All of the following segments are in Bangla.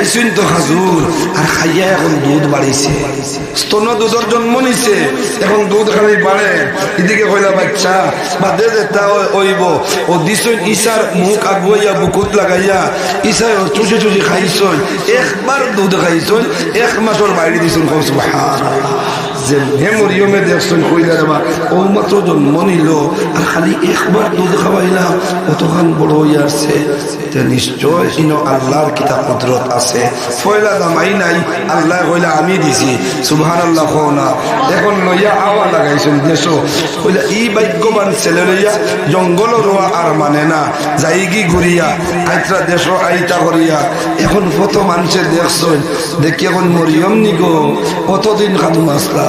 খাইছুন তো হাজুর, আর খাইয়া এখন দুধ বাড়িছে। স্তন দুধের জন্ম নিছে, এখন দুধ খালি বাড়ে। এদিকে কইলা, বাচ্চা বা দে তা ওইব। ও দিছুন মুখ আগুয়াইয়া, বুকুত লাগাইয়া। ইসার চুষে চুষে খাইছুন। একবার দুধ খাইছুন, এক মাসর বাইরে দিছুন কম সুবহানাল্লাহ। যে হে মরিয়মে দেখছেন কইলা রে বা ও মাত্র জন্ম নিল খালি একবার দুধ কতখান বড় নিশ্চয় আছে। নাই, আল্লাহ কইলা আমি দিছি। আল্লাহ লাগাইছেন কইলা, ই জঙ্গল আর মানে না, যাই কি ঘুরিয়া, আইত্রা দেশ আইতা করিয়া। এখন কত মানুষের দেখছেন, দেখি এখন মরিয়ম নিগো, কতদিন খাদু মাসলা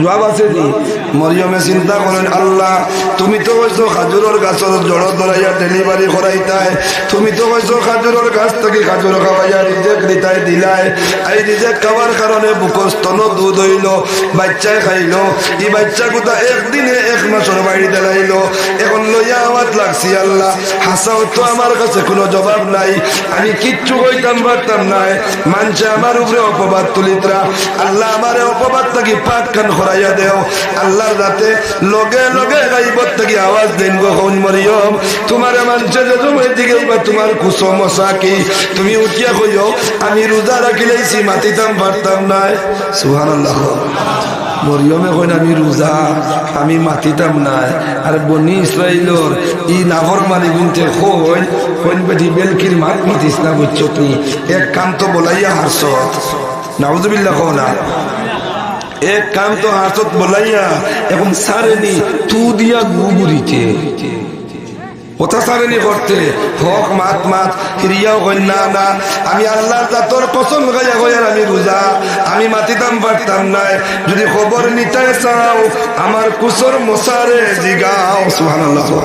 জবাব আছে নি? মরিয়মে চিন্তা করেন, আল্লাহ, তুমি তো হয়েছো খাজুরের গাছের জড় ধরাইয়া ডেলিভারি করাইতাই তুমি তো হয়েছো খাজুরের গাছ থেকে খাজুর খাওয়াইয়া রিজেক দিতাই দিলাই। এই রিজেক খাওয়ার কারণে বুকর স্তন দুধ হইল বাচ্চায় খাইল। এই বাচ্চা কোথা একদিনে এক মাসের বাড়ি দেলাইলো। এখন লইয়া আওয়াজ লাগছি, আল্লাহ হাসাও তো আমার কাছে কোনো জবাব নাই। আমি কিচ্ছু কইতাম পারতাম নাই। মানছে আমার উপরে অপবাদ তুলিতরা। আল্লাহ আমারে অপবাদ থাকি খান খরাইয়া দেও। আল্লাহর রাতে লগে লগে গাইবত থাকি আওয়াজ দেন গো হন মরিয়ম। তোমার মানছে যে তুমি দিকে তোমার কুসো মশা কি? তুমি উঠিয়া কইও, আমি রোজা রাখিলেছি মাতিতাম, পারতাম নাই। সুবহানাল্লাহ। মরিয়মে কইন, আমি রোজা, আমি মাতিতাম নাই। আর বনি ইসরাইলর ই নাভর মারি গুনতে কইন কইন বেটি বেলকির মাত মাতিস না বুঝছনি এক কাম তো বলাইয়া হারছ নাউজুবিল্লাহ কও না এক কাম তো হাসত বলাইয়া এখন সারেনি তু দিয়া গুগুরিতে। কথা হক, মাত মাত না আমি আমি মাতিতাম নাই। যদি আমার কুসর মশারে জিগাও, সুবহানাল্লাহ।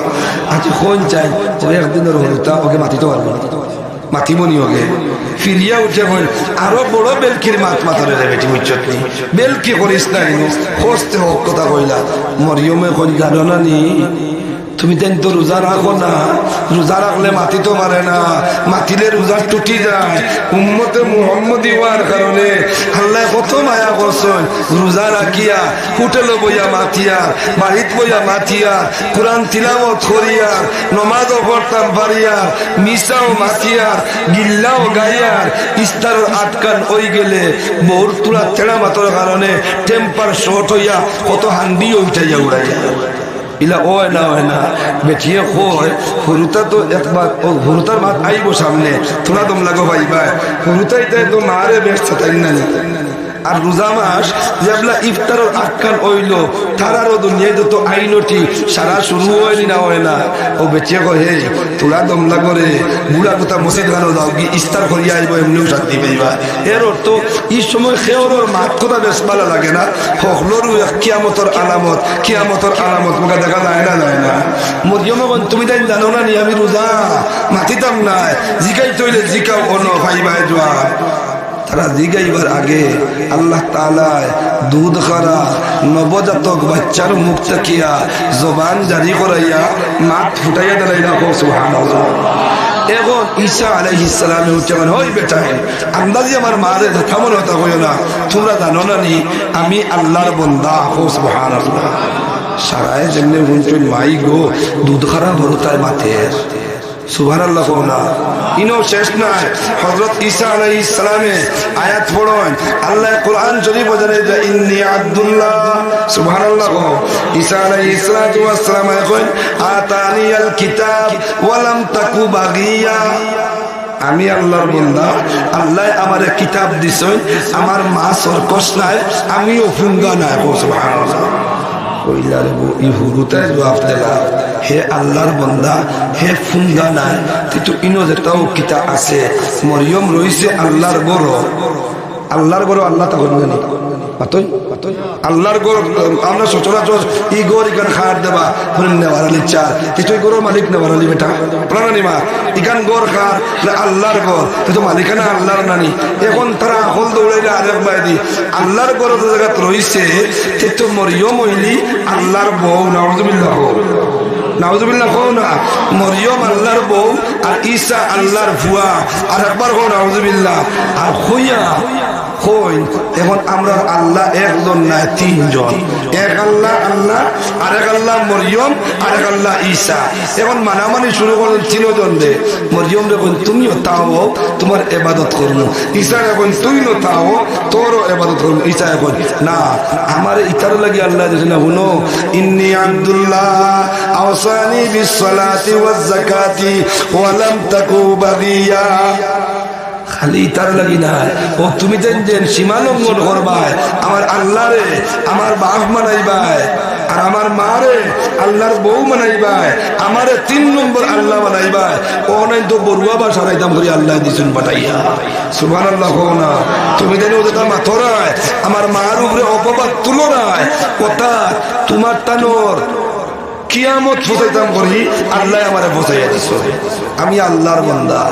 আজ কোন চাই? একদিনের হলতা ওকে মাতিতে পারব মাতিমনি হগে। ফিরিয়া উঠে বল আরও বড় বেলকির মাত মাথারে রে বেটি বুঝছত নি বেলকি করিস না হস্তে হোক কথা কইলা। মরিয়মে কই জানো নি তুমি তেন তো রোজা রাখো না, রোজা রাখলে মাতি তো মারে না মাতিলে রোজা টুটি যায়। উম্মতে মুহাম্মদি হওয়ার কারণে আল্লাহ কত মায়া করছেন। রোজা রাখিয়া, হোটেলে বইয়া মাতিয়ার বাড়িত বইয়া মাতিয়ার কোরআন তিলামত করিয়ার নমাজও পড়তাম পারিয়ার মিসাও মাতিয়ার গিল্লাও গাইয়ার ইস্তার আটকান ওই গেলে বহুর তুলা তেড়া মাতর কারণে টেম্পার শর্ট হইয়া কত হান্ডি উঠাইয়া উড়াইয়া। ইলা ওয় না হয় না বেঠিয়ে কয় হরুতা তো একবার ও হরুতার মাত আইব সামনে তোরা দম লাগো ভাই ভাই হরুতাই তাই তো মারে বেশ তাই না আর রোজা মাস যেগুলা ইফতারের আটকান হইল তারারও দুনিয়ায় যত আইনটি সারা শুরু হয়নি না হয় না। ও বেঁচে কহে তোরা দমলা করে, বুড়া কোথা মসজিদ গানো যাও কি ইস্তার করিয়া আইব, এমনিও শান্তি পাইবা। এর অর্থ, এই সময় সেওর মাত কথা বেশ ভালো লাগে না? এক কিয়ামতর আলামত কিয়ামতর আলামত মোকা দেখা যায় না যায় না। মরিয়মগন তুমি তাই জানো না নি, আমি রোজা মাতিতাম না জিকাই তৈলে জিকাও অন্য ভাইবাই যোৱা তারা জিগাইবার আগে আল্লাহ তালায় দুধ খারা নবজাতক বাচ্চার মুখ তাকিয়া জবান জারি করাইয়া মাত ফুটাইয়া দাঁড়াই রাখো সুহান এখন ঈশা আলাইহি সালামে উঠে মানে ওই বেটাই আন্দাজি আমার মারে থামন হতা কইও না। তোমরা জানো না নি, আমি আল্লাহর বন্দা হো আল্লাহ সারায় যেমনি মাই গো, দুধ খারা ভরতায় মাথের আমি আল্লাহর বন্দা, আল্লাহ আমার কিতাব দিছেন, আমার মা সরকস নাই, আমিও ফুঙ্গা নাই, সুবহানাল্লাহ। কইলার দিলা হে আল্লাহর বন্দা, হে ফুন্দা নাই, কিন্তু ইনো যেটাও কিতা আছে, মরিয়ম রইছে আল্লাহর বড়। আল্লাহর বড় আল্লাহ তা জানি। পাতই আল্লাহর গোর আমরা সচরাচর ই গোর ইখান খার দেবা নেওয়ার আলী চার তুই গোর মালিক নেওয়ার আলী বেটা। প্রাণী মা ইখান গোর খার আল্লাহর গোর তুই তো মালিকানা আল্লাহর নানি। এখন তারা হল দৌড়াইলে আরেক বাইদি আল্লাহর গোর তো জায়গা রইছে তে তো মরিয়ম হইলি আল্লাহর বউ, নাউজুবিল্লাহ। না, মরিয়ম আল্লাহর বউ আর ঈসা আল্লাহর ভুয়া। আর একবার কও, নাউজুবিল্লাহ। আর হইয়া হই, এখন আমরা আল্লাহ একজন না, তিনজন। এক আল্লাহ আল্লাহ আর এক আল্লাহ মরিয়ম আর এক আল্লাহ ঈসা। এখন মানামানি শুরু করলেন তিনজন দে মরিয়ম যখন তুমিও তাও, তোমার এবাদত করব ঈসা এখন তুই নো তাও, তোরও এবাদত করব ঈসা এখন না, আমার ইতার লাগি আল্লাহ দিয়েছে না, শুনো। ইন্নি আব্দুল্লাহ আওসানি বিসসালাতি ওয়াজ যাকাতি ওয়া তাকু বাগিয়া। খালি তার লাগি না ও, তুমি যেন সীমা লঙ্ঘন করবাই। আমার আল্লাহ রে আমার বাপ মানাইবাই। আর আমার মা রে আল্লাহর বউ মানাইবাই। আমারে তিন নম্বর আল্লাহ মানাইবাই। ও, নাই তো বড়ুয়া বা সারাইতাম করি আল্লাহ দিছুন পাঠাইয়া। সুভান আল্লাহ না। তুমি যেন ওদের মাথরায়। আমার মার উপরে অপবাদ তুলনায়। কথা তোমার টানোর কিয়ামত ফসাইতাম করি, আল্লাহ আমারে ফসাইয়া দিছ। আমি আল্লাহর বন্দা।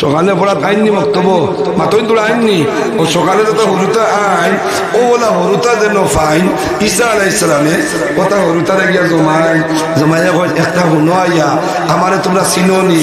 সকালে পড়া খাইনি বক্তব্য মাতই তোলা আইননি ও সকালে তো হরুতা আইন, ও বলা হরুতা যেন ফাইন। ঈসা আলাই ইসলামে কথা হরুতারে গিয়া জমাই, জমাইয়া একটা হুনো আইয়া আমারে তোমরা চিননি।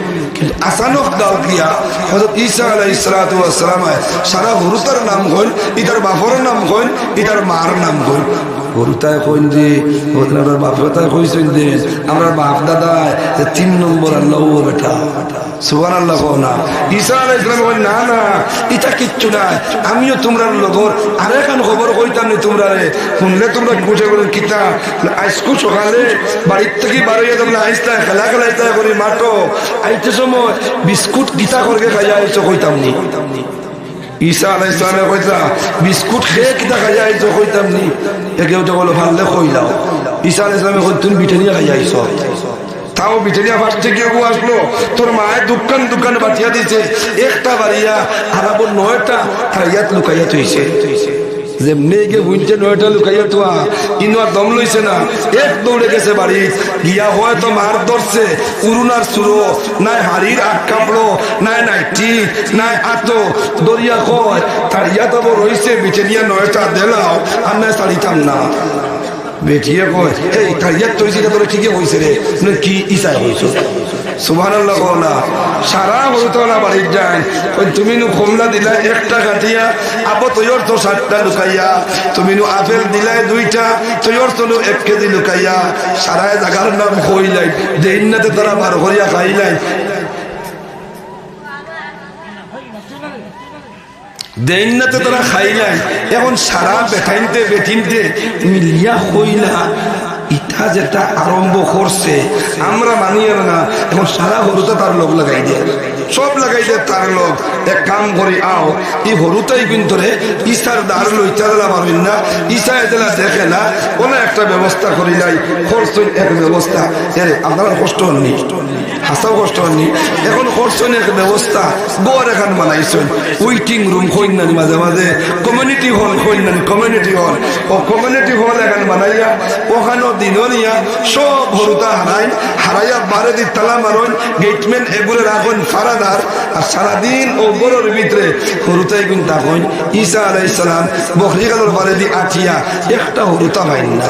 সারা গুরুতর নাম হইল ইতার বাপর নাম হইল ইতার মার নাম কইন কইন বাপ তিন নম্বর বেটা। সুবান না। না না কিচ্ছু আমিও তোমরা লগর। আরেকখান খবর কইতাম নি তোমরা রে? শুনলে তোমরা বুঝে বলেন কিতা? আজকু সকালে বাড়ির থেকে বাড়িয়ে তোমরা আইসতা খেলা খেলাইতা করি মাটো আইতে সময় বিস্কুট গীতা করকে খাইয়া আইছো কইতাম নি। ঈসা আলাইহিস সালামে কইতা, বিস্কুট খেয়ে কিতা খাইয়া আইছো, কইতাম নি? একে ওটা বলো ভাললে কইলাও ঈসা আলাইহিস সালামে কই তুমি বিটানিয়া খাইয়া তাও বিটেরিয়া ফার্স্ট থেকে ও আসলো, তোর মায়ের দোকান দোকান বাটিয়া দিছে, একটা বাড়িয়া আর নয়টা নয়টা হাইয়াত লুকাইয়া থইছে। যে মেয়েকে বুঝছে নয়টা লুকাইয়া তোয়া কিন্তু আর দম লইছে না। এক দৌড়ে গেছে বাড়ি। গিয়া হয়তো মার ধরছে। উরুনার সুরো। নাই হাড়ির আট কাপড়ো। নাই নাইটি। নাই আতো। দরিয়া কয় তার ইয়া তো বিচে নিয়ে নয়টা দেলাও। আর না শাড়িতাম না। বেটিয়ে কয়। এই তার ইয়াত তো এটা তোর ঠিকই হইছে রে। কি না। নু কমলা দিলা, একটা কাটিয়া আবো তৈর তো সাতটা লুকাইয়া। তুমি নু দিলাই দুইটা তৈর তো এক কেজি লুকাইয়া। সারা জাগার নাম কইলাই দেইনাতে তারা বার করিয়া খাইলাই। দেইনাতে তারা খাইলাই এখন সারা বেঠাইনতে বেঠিনতে মিলিয়া হইলা। ইটা যেটা আরম্ভ করছে, আমরা মানিয়ে না। এখন সারা হরুতে তার লোক লাগাই দিয়ে, সব লাগাই দিয়ে তার লোক। এক কাম করি, আও। এই হরুতাই কিন্তু রে ইসার দ্বার লইতা দিলা পারবেন না। ইসা এদেলা দেখে না, কোনো একটা ব্যবস্থা করি নাই। খরচ এক ব্যবস্থা। এরে আপনার কষ্ট হননি? হাসাও কষ্ট হননি? এখন খরচন এক ব্যবস্থা। গড় এখান বানাইছেন। ওয়েটিং রুম কইনানি মাঝে মাঝে। কমিউনিটি হল কইনানি কমিউনিটি হল ও কমিউনিটি হল এখান দিননিয়া সব হরুতা হারাই হারাইয়া বারে দি তালা মারন, গেটম্যান এগুলো রাখুন ফারাদার, আর সারাদিন ও গরুর ভিতরে হরুতাই গুণ থাকুন ঈসা আলাইসালাম বকরি গালোর বারে দি আঠিয়া একটা হরুতা পাইন না।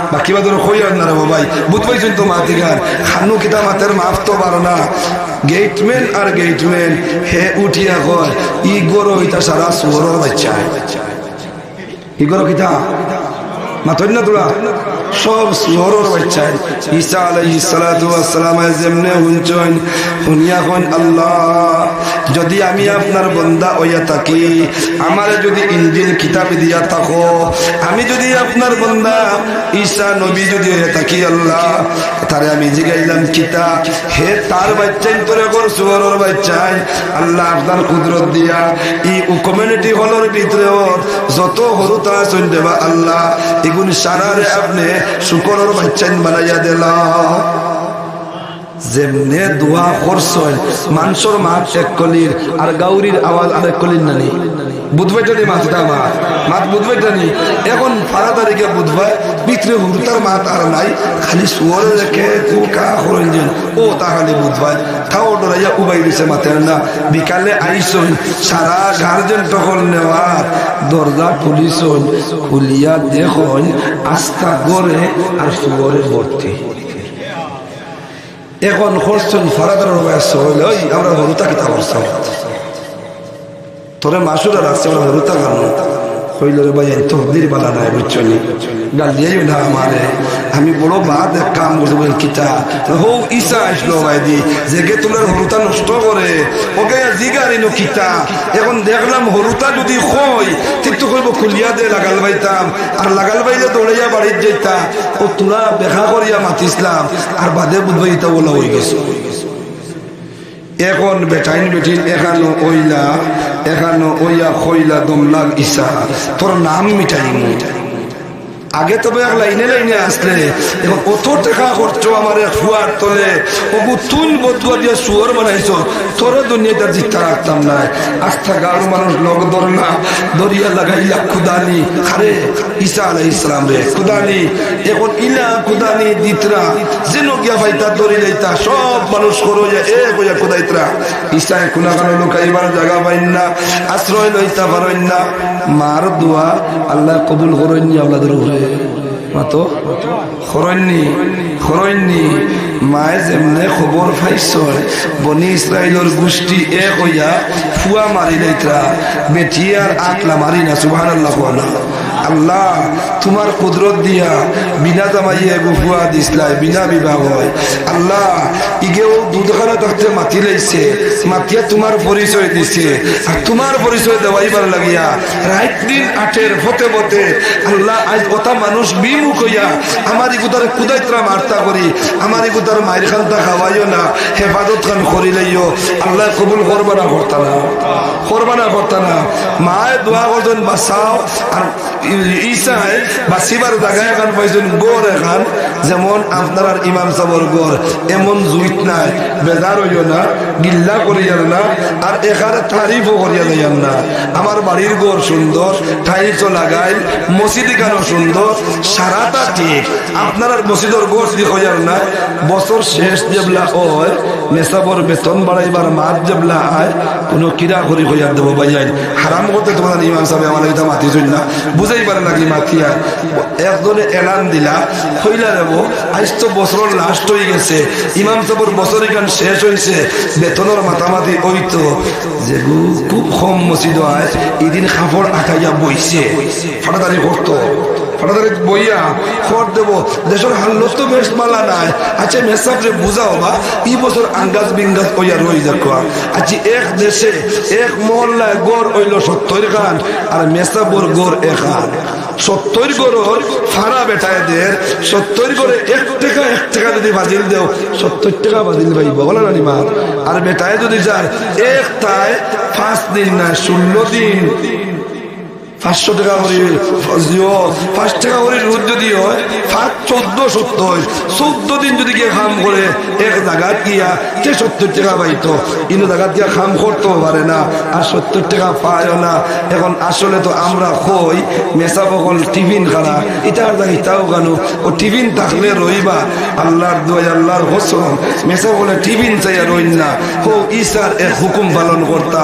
বাকি বাদর কই না রে বাবাই। বুধ পাইছেন তো মাতি গান খানু কিতা মাতের মাফ তো পারো না। গেটম্যান আর গেটম্যান, হে উঠিয়া কয় ই গরো হইতা সারা সুহরের বাচ্চা। ই গরো কিতা? মাতর না তোরা সব সুহরের বাচ্চা। ঈসা আলাইহিস সালাতু ওয়াস সালাম যেমনে হুনচন হুনিয়া কোন আল্লাহ, যদি আমি আপনার বন্দা হইয়া থাকি, আমার যদি ইঞ্জিল কিতাব দিয়া থাকো, আমি যদি আপনার বন্দা, ঈসা নবী যদি হয়ে থাকি আল্লাহ, তারে আমি জিগাইলাম কিতা? হে তার বাচ্চাই তোরে কর সুবরের বাচ্চাই আল্লাহ আপনার কুদরত দিয়া ই কমিউনিটি হলের ভিতরে যত হরুতা দেবা আল্লাহ, এগুন সারারে আপনি শুকরের বাচ্চান বানাইয়া দিলা। যেমনে দোয়া করছেন, মাংসর মাছ এক কলির আর গাউরির আওয়াজ আরেক কলির নানি। বুধবাই জানি মাছটা মাছ মাছ বুধবাই জানি এখন ফারা তারিখে বুধবাই ভিতরে হুরতার মাত আর নাই, খালি সুয়ারে রেখে কুকা হরঞ্জন ও তা খালি বুধবাই তাও ডরাইয়া উবাই দিছে মাতের না বিকালে আইসন, সারা গার্জেন তখন নেওয়ার। দরজা খুলিছন খুলিয়া দেখুন, আস্থা গড়ে আর সুয়ারে ভর্তি। এখন করছেন ফরাদার আমরা হরুতা কিতা করতাম তোরে মাসুরা রাখছে আমরা হরুতা গানো আমি এক কাম নষ্ট এখন দেখলাম হরুতা যদি কই ঠিক তো কইব খুলিয়া লাগাল বাইতাম আর লাগাল বাইলে দৌড়াইয়া বাড়ির যাইতা। ও তোরা দেখা করিয়া মাতিসলাম, আর বাদে বুধবাই ইতা বলা হয়ে গেছে। এখন বেটাইন বেটিন এখানো ওইলা এখানো ওইয়া খইলা দমলাগ ইসা। তোর নাম মিটাই মিটাই আগে তবে এক লাইনে লাইনে আসলে। এখন কত টাকা করছ আমার ফুয়ার তলে। ওগু তুন বদুয়া দিয়ে সুয়ার বানাইছ। তোর দুনিয়াটা জিতা রাখতাম না। আস্থা গাড় মানুষ লগ ধরনা দরিয়া লাগাইয়া খুদানি। খারে ঈসা আলাই ইসলাম রে, খুদানি। এখন ইলা খুদানি দিতরা। যেন গিয়া ভাইতা দরি লাইতা। সব মানুষ করো যে এ কইয়া খুদাইতরা। ঈসা কোনা কানো লুকাইবার জায়গা পাইন না। আশ্রয় লইতা পারেন না। মার দোয়া আল্লাহ কবুল করেন আপনাদের উপরে। মাতো? মায়ে যেমনে খবর পাইছ বনি গোষ্ঠী এক হইয়া ফুয়া মারি লাইতরা বেটি আর আটলা মারি না সুবাহ আল্লাহ, তোমার কুদরত দিয়া বিনা জামাইয়ে গুফুয়া দিসলাই বিনা বিবাহ হয়। আল্লাহ, ইগেও দুধখানা থাকতে মাতি লাইছে মাতিয়া তোমার পরিচয় দিছে। আর তোমার পরিচয় দেওয়াইবার লাগিয়া রাত দিন আটের ফতে ফতে আল্লাহ আজ ওটা মানুষ বিমুখ হইয়া আমার ইগুতার কুদাইত্রা মার্তা করি আমার ইগুতার মায়ের খানটা খাওয়াইও না, হেফাজত খান করি লাইও আল্লাহ কবুল করবা না করতা না করবা না দোয়া করছেন বাসাও আর জায়গা এখন যেমন আপনার এমন জুইত নাই গিল্লা আর সুন্দর সুন্দর, সারাটা আপনার না, বছর শেষ যেবলা হয় বেতন বাড়াইবার মাত যেবলা আয় কোনো কিরা করি হইয়ার দেবো হারাম করতে তোমার ইমাম সাহেব আমার এটা না। বুঝাই পারে নাকি মাতিয়া একজনে গেছে। ইমাম সাহেবর বছর শেষ হয়েছে বেতনের মাতামাতি ওই তো। যে খুব কম মসজিদ হয় এদিন খাফড় আঁকাইয়া বইছে ফাটাতারি করতো ফাটাতারি বইয়া খড় দেব, দেশের হাল্লত তো বেশ মালা নাই। আচ্ছা মেসাবরে বুঝাও বা, এই বছর আঙ্গাজ বিঙ্গাজ ওইয়া রই দেখো আচ্ছা এক দেশে এক মহল্লায় গড় হইল সত্তর খান, আর মেসাবর গড় এখান সত্তর গড়র ফাড়া বেটায়দের, সত্তর গড়ে এক টাকা এক টাকা যদি বাজিল দেও, সত্তর টাকা বাজিল পাইব বলে না নিমা আর বেটায় যদি যায়, এক তাই পাঁচ দিন না ষোলো দিন। পাঁচশো টাকা করে পাঁচ টাকা করে রোদ যদি হয় চোদ্দ, সত্তর চোদ্দ দিন যদি কেউ খাম করে, এক গিয়া তে সত্তর টাকা গিয়া খাম করতেও পারে না, আর সত্তর টাকা না। এখন আসলে তো আমরা কই, মেসা বকল টিফিন খানা ইটার দা ইটাও ও টিফিন থাকলে রইবা, আল্লাহর দোয় আল্লাহর হোসন। মেসা টিফিন চাইয়া রইন না। হো ইসার এক হুকুম পালন করতা।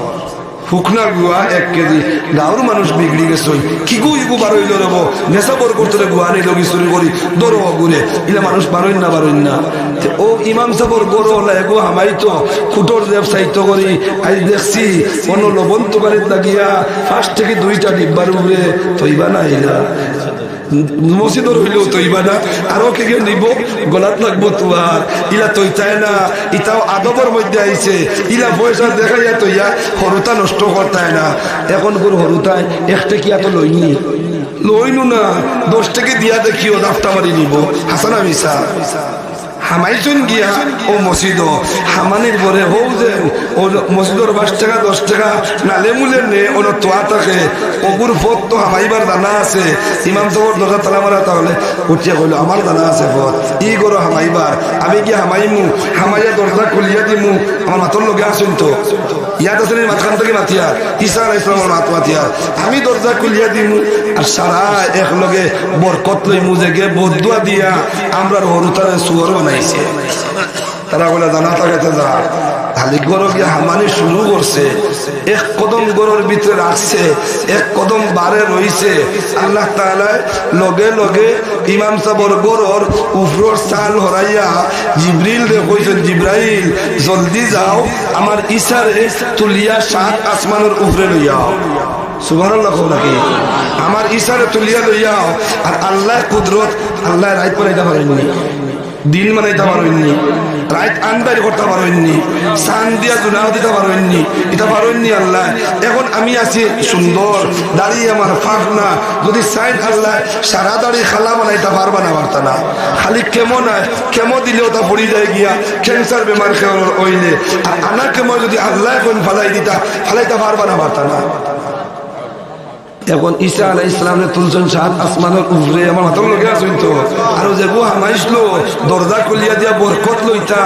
শুকনা গুয়া এক কেজি। গাঁৱৰ মানুষ বিগড়ি গেছে। কি গু ইগু বারইল রব নেশা বর করতে গুয়া লগি চুরি করি দর গুড়ে ইলা মানুষ বারইন না বারইন না। তে ও ইমাম সাবর গরো হলা এগো হামাইতো খুটোর দেব সাহিত্য করি আজ দেখছি অন্য লবণ তোকারিত লাগিয়া ফার্স্ট থেকে দুইটা ডিব্বার উপরে তৈবা না মসজিদর হইলেও তৈবা না আরও কে নিব গলাত লাগবো তোমার ইলা তৈতায় না ইটাও আদবর মধ্যে আইছে ইলা পয়সা দেখাইয়া তৈয়া হরুতা নষ্ট করতায় না এখন গুরু হরুতায় একটা কি এত লইনি লইনু না দশ থেকে দিয়া দেখিও দাফটা মারি নিব হাসানা মিসা হামাইছুন গিয়া ও মসজিদ হামানির পরে হৌ যে, ও মসজিদর পাঁচ টাকা, দশ টাকা, নালে মুলে নে, ওর তোয়া থাকে। ওগুর পথ তো হামাইবার দানা আছে। ইমাম সাহর দরজা তালা মারা তাহলে উঠিয়া কইল, আমার দানা আছে পথ, ই করো হামাইবার। আমি কি হামাইমু? হামাইয়া দরজা খুলিয়া দিমু? আমার মাতর লগে আসুন তো। ইয়াত আছে নি মাতখান থেকে মাতিয়া? ঈসা আলাহ ইসলামের মাত মাতিয়া। আমি দরজা খুলিয়া দিমু, আর সারা একলগে বরকত লইমু যে গে বদুয়া দিয়া। আমরা হরুতারে সুয়ার তারা বলে তাআলা লগে লগে জিব্রাইল, জলদি যাও, আমার ইসারে তুলিয়া সাত আসমানের উপরে লইয়াও কও নাকি? আমার ইসারে তুলিয়া লইয়াও আর আল্লাহ কুদরত আল্লাহ রাইত পড়াইতে পারেননি। দিন মানাইতে পারেননি রাইত আন্দারি করতে পারেননি সান দিয়া জুনাও দিতে পারেননি এটা পারেননি আল্লাহ। এখন আমি আছি সুন্দর, দাঁড়িয়ে আমার ফাঁক না। যদি সাইড আল্লাহ, সারা দাঁড়িয়ে খালা বানাইতে পারবা না পারতা না খালি কেমো নাই কেমো দিলেও তা পড়ি যায় গিয়া ক্যান্সার বেমার ওইলে। আর আনা কেমো যদি আল্লাহ এখন ফালাই দিতা, ফালাইতে পারবা না পারতা না এখন ঈসা আলাহ ইসলামে তুলছেন সাত আসমানের উপরে, আমার হাতের লোকে আছেন তো। আর যে গো হামাইছিল দরজা খুলিয়া দিয়া বরকত লইতা।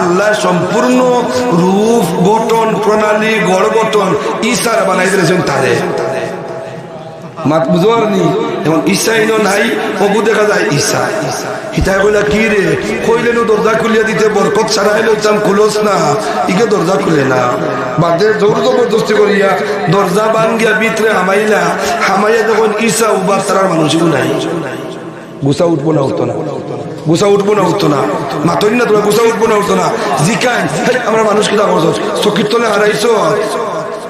আল্লাহ সম্পূর্ণ রূপ বটন প্রণালী, গড় বটন ঈশার বানাই দিয়েছেন তারে। মাত বুঝবার নি এখন ঈশা ইনো নাই, অবু দেখা যায় ঈশা হিতাই কইলা, কি রে? কইলে নো দরজা খুলিয়া দিতে বরকত ছাড়াই লইতাম খুলোস না। ইকে দরজা খুলে না। বাদে জোর জবরদস্তি করিয়া দরজা বান গিয়া ভিতরে হামাইলা। হামাইয়া যখন ঈশা উবার তারার মানুষও নাই। গুসা উঠবো না, উঠতো না। গুসা উঠবো না, উঠতো না। মাতরি না তোরা গুসা উঠবো না, উঠতো না। জিকাই আমরা মানুষ কিনা করছ? চকির তলে হারাইছো?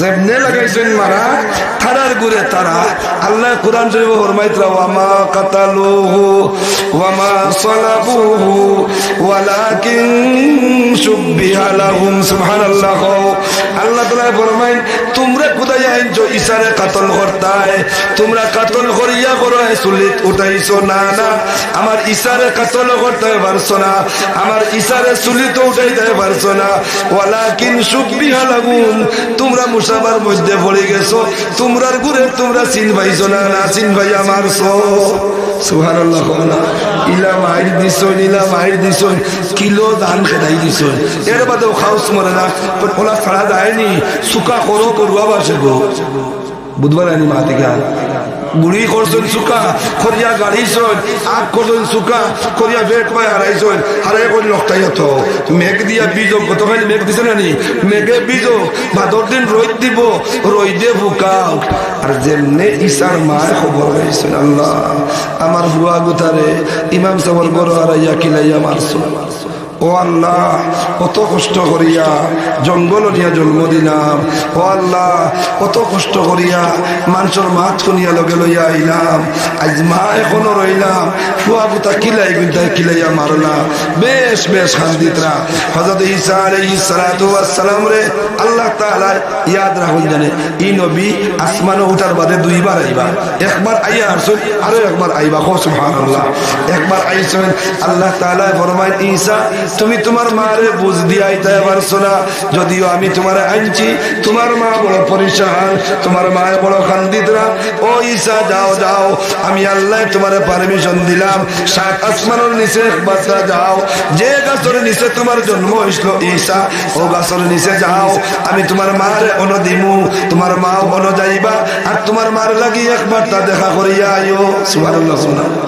যেমনে লাগাইছেন মারা থারার গুড়ে তারা। আল্লাহ কোরআন শরীফ ফরমাইতরা ওয়ামা কাতালুহু, ওয়ামা সালাবুহু, ওয়ালাকিন শুববিহা লাহুম সুবহানাল্লাহ। আল্লাহ তাআলা ফরমাইন, তোমরা কাতল করতায় তোমরা কাতল করিয়া করো চুলিত উঠাইছো না না। আমার ইসারে কাতল করতে পারছ না, আমার ইসারে চুলিত উঠাইতে পারছ না। ওয়ালাকিন সুবিহা লাগুন তোমরা মুসাবার মধ্যে পড়ে গেছো। তোমরার ঘুরে তোমরা চিন ভাই না চিন ভাই আমার সুহানাল্লাহ ইলা মাইর দিছ, ইলা মাইর দিছ, কিলো ধান খেদাই দিছ। এর বাদেও খাউস মরে না ওলা ছাড়া যায়নি সুকা করো করুয়া বাসে গো। বুধবার আনি মা থেকে বুড়ি করছেন সুকা, খরিয়া গাড়িছন আগ করছেন সুকা, খরিয়া বেট পায় হারাইছন হারাই করে লকটাই তো মেঘ দিয়া বীজ গতকাল মেঘ দিছে না নি? মেঘে বীজ ভাদর দিন রোদ দিব, রোদে বুকাও আর যেমনে ইসার মায় খবর পাইছেন আল্লাহ, আমার বুয়া গুতারে ইমাম সাবর গর হারাইয়া কিলাইয়া মারছো। ও আল্লাহ, কত কষ্ট করিয়া জঙ্গল নিয়ে জন্ম দিলাম। ও আল্লাহ, কত কষ্ট করিয়া মানুষের মাছ শুনিয়া লগে লইয়া আইলাম। আজ মা এখনও রইলাম। ফুয়া বুতা কিলাই গুন্তায় কিলাইয়া মারলাম বেশ বেশ শান্তিতরা হজরত ঈসা আলাইহিস সালাতু ওয়াস সালাম রে, আল্লাহ তাআলা ইয়াদ রাখুন জানে। ই নবী আসমানে উঠার বাদে দুইবার আইবা। একবার আইয়া আসুন, আরও একবার আইবা। কো সুবহানাল্লাহ। একবার আইছেন, আল্লাহ তাআলা ফরমায়, ঈসা তুমি তোমার মারে বুঝ দিয়াইতে পারছ না। যদিও আমি তোমার আনছি, তোমার মা বড় পরিশান তোমার মা বড় খান্দিতরা ও ঈসা যাও যাও, আমি আল্লাহ তোমার পারমিশন দিলাম। সাত আসমানের নিচে বাচ্চা যাও। যে গাছের নিচে তোমার জন্ম হইছিল ঈসা ও গাছের নিচে যাও। আমি তোমার মার অন দিমু, তোমার মা অন যাইবা, আর তোমার মার লাগি একবার তা দেখা করিয়া আইও। সুবহানাল্লাহ।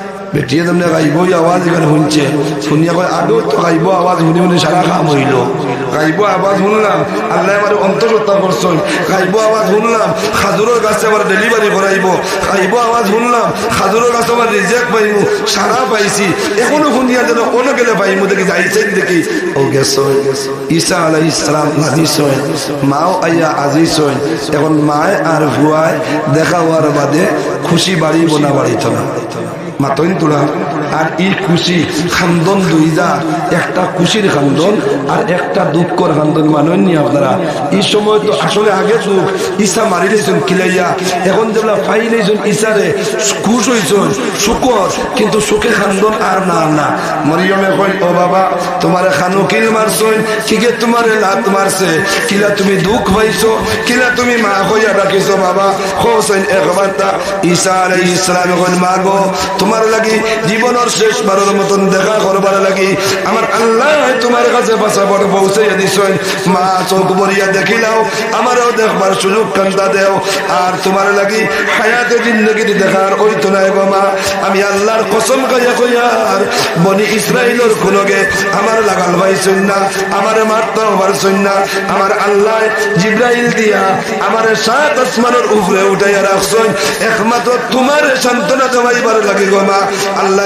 বেটিয়ে তোমরা গাইব আওয়াজ এখানে শুনছে। শুনিয়া কয় আগেও তো গাইব আওয়াজ শুনি শুনি সারা কাম হইল। গাইব আওয়াজ শুনলাম আল্লাহ আমার অন্তর্হত্যা করছেন গাইব আওয়াজ শুনলাম খাজুরের গাছে আবার ডেলিভারি করাইব। গাইব আওয়াজ শুনলাম খাজুরের গাছে আবার রিজেক্ট পাইব সারা পাইছি। এখনও শুনিয়া যেন কোনো গেলে পাইমু, দেখি যাইছেন দেখি। ও গেছ ঈসা আলাই ইসলাম নাজিস মাও আইয়া আজিজ এখন মায় আর ভুয়ায় দেখা হওয়ার বাদে খুশি বাড়িব না বাড়িত না। মাতইন তোলা আর এই খুশি খান্দন দুইটা একটা খুশির খান্দন আর একটা দুঃখর খান্দন মানেননি আপনারা। এই সময় তো আসলে আগে দুঃখ ইসা মারি দিয়েছেন কিলাইয়া এখন যেগুলা পাই দিয়েছেন ইসারে খুশ হয়েছেন শুকর, কিন্তু সুখে খান্দন আর না না। মরিয়মে কই ও বাবা, তোমার খানু কিল মারছই কিকে তোমার লাত মারছে? কিলা তুমি দুঃখ পাইছো? কিলা তুমি মা হইয়া রাখিছো বাবা? হোসেন একবার ঈসা আলাইহিস সালাম কইন মা গো তোমার লাগি জীবনের শেষ বারের মতন দেখা করবার লাগি। আমার আল্লাহ তোমার কাছে বাসা বড় পৌঁছাইয়া দিছেন। মা, চোখ বরিয়া দেখিলাও, আমারও দেখবার সুযোগ কান্তা দেও। আর তোমার লাগি হায়াতে জিন্দগি দেখার ওই তো নাই গো মা। আমি আল্লাহর কসম কইয়া কইয়ার বনি ইসরাইলের খুলগে আমার লাগাল পাইছেন না আমার মারতেও পারছেন না আমার আল্লাহ জিব্রাইল দিয়া আমার সাত আসমানের উপরে উঠাইয়া রাখছেন। একমাত্র তোমার সান্ত্বনা দেওয়াইবার লাগে গো মা। আল্লাহ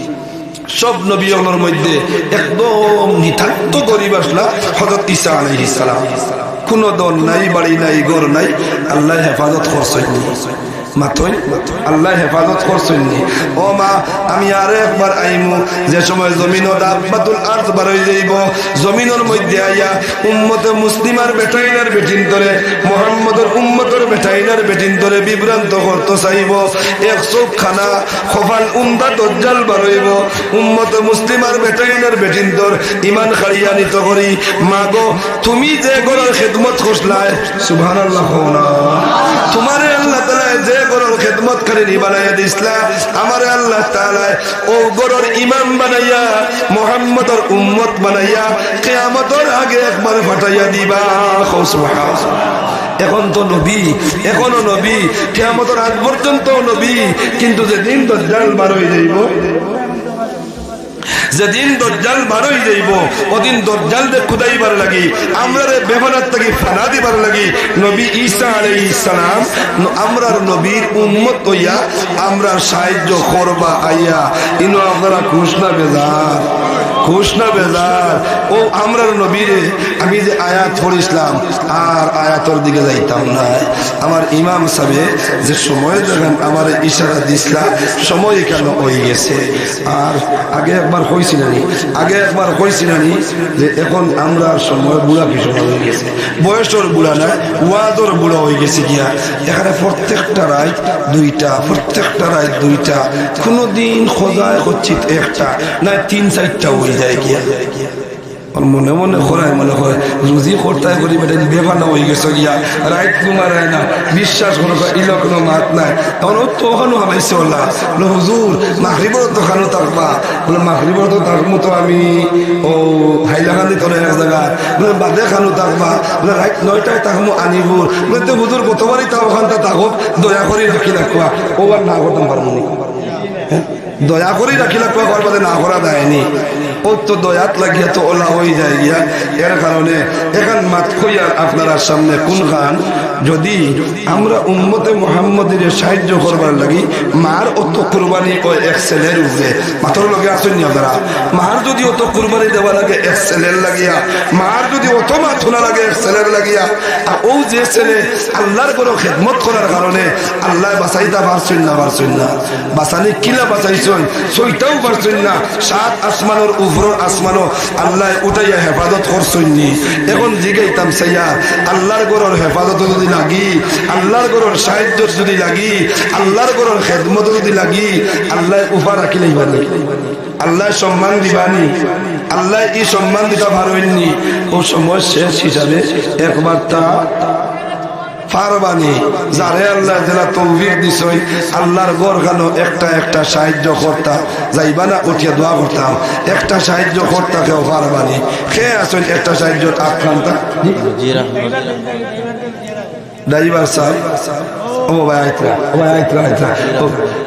সব নবী ওনার মধ্যে একদম নিতান্ত গরিব আসলা হজরত ইসা আলাই সালাম। কোনো দল নাই, বাড়ি নাই, ঘর নাই, আল্লাহ হেফাজত আল্লাহ হেফাজত করছেন ও মা, আমি আরও একবার আইমু, যে সময় জমিন দাব্বাতুল আর্থ বার হয়ে যাইব, জমিনের মধ্যে আইয়া মুসলিমার বেটাইনার বেটিন ধরে, মোহাম্মদের উম্মতের বেটাইনার বেটিন ধরে বিভ্রান্ত করতে চাইব। খানা খফাল উন্দা দজ্জাল বার হইব, উম্মতে মুসলিমার বেটাইনার বেটিন ধর ইমান খাড়িয়া নিত করি। মাগো, তুমি যে গরের খেদমত করছলায়, সুবহানাল্লাহ না। তোমারে আল্লাহ তাআলা যে গরের খেদমত করে নি বানাইয়া দিছলা আমারে আল্লাহ ও গরুর ইমাম বানাইয়া উম্মত বানাইয়া আগে একবার ফাটাইয়া দিবা। এখন তো নবী, এখনও নবী, কেয়ামতের আগ পর্যন্ত নবী, কিন্তু যেদিন দজ্জাল বার হয়ে যাইব যেদিন দরজাল বার হয়ে যাইব, ওদিন দরজাল দে খুদাইবার লাগি আমরা রে বেমানার থেকে ফানা দিবার লাগি। নবী ঈসা আলাইহিস সালাম, আমরার নবীর উম্মত হইয়া আমরার সাহায্য করবা আইয়া, ইনো আপনারা খুশ না বেজার? খুশ না বেজার। ও আমরার নবীরে, আমি যে আয়াত পড়িছিলাম, আর আয়াতর দিকে যাইতাম না। আমার ইমাম সাহেব যে সময় যখন আমার ইশারা দিসলা সময় কেন হয়ে গেছে? আর আগে একবার কইছিলানি আগে একবার কইছিলানি যে এখন আমরা সময় বুড়া কি সময় হয়ে গেছে? বয়সের বুড়া না ওয়াদর বুড়া হয়ে গেছে গিয়া। এখানে প্রত্যেকটা রায় দুইটা, প্রত্যেকটা রায় দুইটা। কোনোদিন খোঁজায় হচ্ছে একটা, না তিন চারটা হয়ে মনে মনে খোরায় মনে হয় রুজি কর্তায় করি বেটা বেফানা হয়ে গিয়া রাইট তোমার না, বিশ্বাস কোনো মাত নাই। তখন ও তো ওখানে হামাইছে হুজুর তো খানো থাকবা বলে তো থাকব তো আমি, ও তোর এক জায়গা বাদে খানো থাকবা বলে রাইট নয়টায় থাকব আনিবুর বলে, তো হুজুর কতবারই তাও ওখানটা দয়া করে রাখি রাখবা ওবার না করতাম পারব হ্যাঁ? দয়া করে রাখি রাখবা করবা না করা দেয়নি। ও তো দয়াত লাগিয়া ওলা হয়ে যায় আপনারা সামনে কোন খান যদি আমরা উম্মতে মোহাম্মদের সাহায্য করবার লাগি, মার অত কুরবানি ও এক ছেলের উপরে। মাথর লগে আসেন আপনারা? মার যদি অত কুরবানি দেওয়া লাগে এক ছেলের লাগিয়া, মার যদি অত মাথুনা লাগে এক ছেলের লাগিয়া, আর ও যে ছেলে আল্লাহর কোনো খেদমত করার কারণে আল্লাহ বাঁচাইতা পারছেন না পারছেন না। বাঁচানি কিলা বাঁচাইছেন? সইটাও পারছেন না। সাত আসমানোর উপর আসমানো আল্লাহ উঠাইয়া হেফাজত করছেন এখন জিগাইতাম সাইয়া আল্লাহর গরর হেফাজত যদি লাগি আল্লাহর গরর সাহায্য যদি লাগি আল্লাহর গরর খেদমত যদি লাগি, আল্লাহ উফা রাখিলেই পারে আল্লাহ সম্মান দিবানি আল্লাহ এই সম্মান দিতে পারবেননি ও সময় শেষ হিসাবে একবার তা পারবানি যারে আল্লাহ জেলা তৌফিক দিছই আল্লাহর গড় খানো একটা একটা সাহায্য করতা যাইবা না উঠিয়া দোয়া করতাম একটা সাহায্য করতা কেউ পারবানি খেয়ে আসুন একটা সাহায্য আক্রান্তা ড্রাইভার সাহেব ও ভাই আইতরা ও ভাই আইতরা আইতরা ও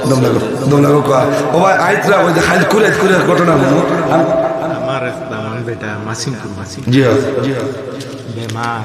দমলাগো দমলাগো কোয়া ও ভাই আইতরা ওই যে খালি কুরে কুরে ঘটনা আমার বেটা মাসিমপুর মাসিম জি জি। বেমার।